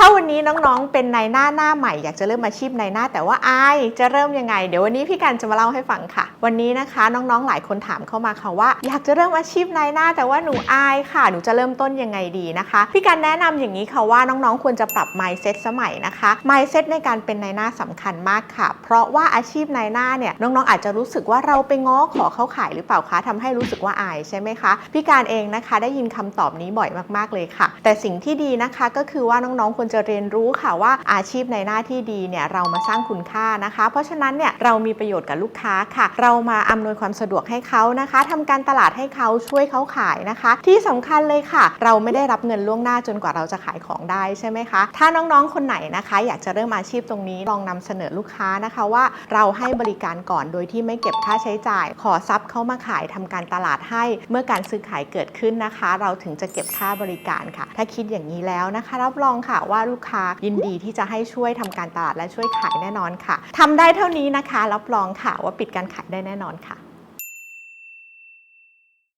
ถ้าวันนี้น้องๆ เป็นนายหน้าหน้าใหม่อยากจะเริ่มอาชีพนายหน้า แต่ว่าอายจะเริ่มยังไง เดี๋ยววันนี้พี่กันจะมาเล่าให้ฟังค่ะ วันนี้นะคะน้องๆ หลายคนถามเข้ามาค่ะว่า อยากจะเริ่มอาชีพนายหน้า แต่ว่าหนูอายค่ะ หนูจะเริ่มต้นยังไงดีนะคะ พี่กันแนะนำอย่างนี้ค่ะว่าน้องๆ ควรจะปรับ mindset สมัยนะคะ mindset ในการเป็นนายหน้าสำคัญมากค่ะ เพราะว่าอาชีพนายหน้าเนี่ยน้องๆ อาจจะรู้สึกว่าเราไปง้อขอเขาขายหรือเปล่าคะทำให้รู้สึกว่าอายใช่ไหมคะพี่การเองนะคะได้ยินคำตอบนี้บ่อยมากๆเลยค่ะ แต่สิ่งที่ดีนะคะก็คือว่าน้องๆควรจะเรียนรู้ค่ะว่าอาชีพในหน้าที่ดีเนี่ยเรามาสร้างคุณค่านะคะ เพราะฉะนั้นเนี่ยเรามีประโยชน์กับลูกค้าค่ะ เรามาอำนวยความสะดวกให้เขานะคะทำการตลาดให้เขาช่วยเขาขายนะคะ ที่สำคัญเลยค่ะ เราไม่ได้รับเงินล่วงหน้าจนกว่าเราจะขายของได้ใช่ไหมคะ ถ้าน้องๆคนไหนนะคะ อยากจะเริ่มอาชีพตรงนี้ลองนำเสนอลูกค้านะคะว่าเราให้บริการก่อนโดยที่ไม่เก็บค่าใช้จ่าย ขอซับเข้ามาขายทำการตลาดให้ เมื่อการซื้อขายเกิดขึ้นนะคะ เราถึงจะเก็บค่าบริการค่ะ ถ้าคิดอย่างนี้แล้วนะคะ รับรองค่ะว่าลูกค้ายินดีที่จะให้ช่วยทำการตลาดและช่วยขายแน่นอนค่ะทำได้เท่านี้นะคะ รับรองค่ะว่าปิดการขายได้แน่นอนค่ะ